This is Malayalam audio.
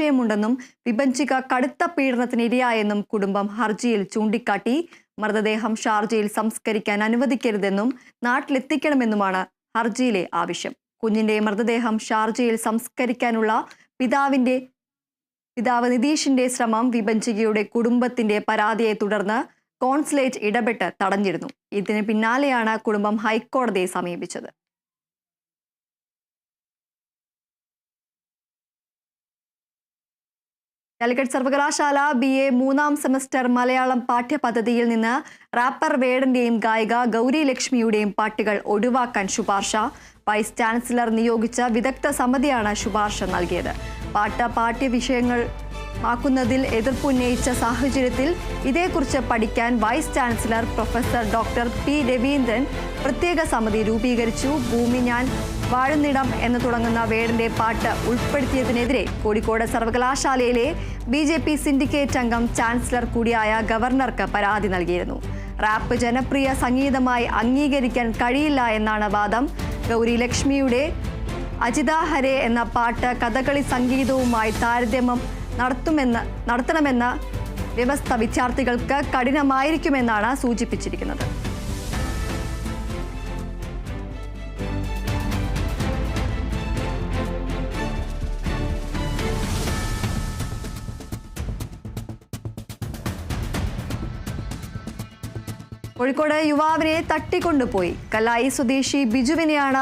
സംശയമുണ്ടെന്നും വിഭജിക കടുത്ത പീഡനത്തിന് ഇരയായെന്നും കുടുംബം ഹർജിയിൽ ചൂണ്ടിക്കാട്ടി. മൃതദേഹം ഷാർജയിൽ സംസ്കരിക്കാൻ അനുവദിക്കരുതെന്നും നാട്ടിലെത്തിക്കണമെന്നുമാണ് ഹർജിയിലെ ആവശ്യം. കുഞ്ഞിന്റെ മൃതദേഹം ഷാർജയിൽ സംസ്കരിക്കാനുള്ള പിതാവിന്റെ പിതാവ് നിതീഷിന്റെ ശ്രമം വിഭജികയുടെ കുടുംബത്തിന്റെ പരാതിയെ തുടർന്ന് കോൺസുലേറ്റ് ഇടപെട്ട് തടഞ്ഞിരുന്നു. ഇതിന് പിന്നാലെയാണ് കുടുംബം ഹൈക്കോടതിയെ സമീപിച്ചത്. കാലിക്കറ്റ് സർവകലാശാല ബി എ മൂന്നാം സെമസ്റ്റർ മലയാളം പാഠ്യപദ്ധതിയിൽ നിന്ന് റാപ്പർ വേടന്റെയും ഗായിക ഗൗരി ലക്ഷ്മിയുടെയും പാട്ടുകൾ ഒഴിവാക്കാൻ ശുപാർശ. വൈസ് ചാൻസലർ നിയോഗിച്ച വിദഗ്ധ സമിതിയാണ് ശുപാർശ നൽകിയത്. പാട്ട് പാഠ്യ വിഷയങ്ങൾ ആക്കുന്നതിൽ എതിർപ്പുന്നയിച്ച സാഹചര്യത്തിൽ ഇതേക്കുറിച്ച് പഠിക്കാൻ vice chancellor professor doctor P Raveendran പ്രത്യേക സമിതി രൂപീകരിച്ചു. ഭൂമി ഞാൻ വാഴുന്നിടം എന്ന് തുടങ്ങുന്ന വേടിന്റെ പാട്ട് ഉൾപ്പെടുത്തിയതിനെതിരെ കോഴിക്കോട് സർവകലാശാലയിലെ ബി ജെ പി സിൻഡിക്കേറ്റ് അംഗം ചാൻസലർ കൂടിയായ ഗവർണർക്ക് പരാതി നൽകിയിരുന്നു. റാപ്പ് ജനപ്രിയ സംഗീതമായി അംഗീകരിക്കാൻ കഴിയില്ല എന്നാണ് വാദം. ഗൗരി ലക്ഷ്മിയുടെ അജിത ഹരെ എന്ന പാട്ട് കഥകളി സംഗീതവുമായി താരതമ്യം നടത്തുമെന്ന് നടത്തണമെന്ന വ്യവസ്ഥ വിദ്യാർത്ഥികൾക്ക് കഠിനമായിരിക്കുമെന്നാണ് സൂചിപ്പിച്ചിരിക്കുന്നത്. കോഴിക്കോട് യുവാവിനെ തട്ടിക്കൊണ്ടുപോയി. കലായി സ്വദേശി ബിജുവിനെയാണ്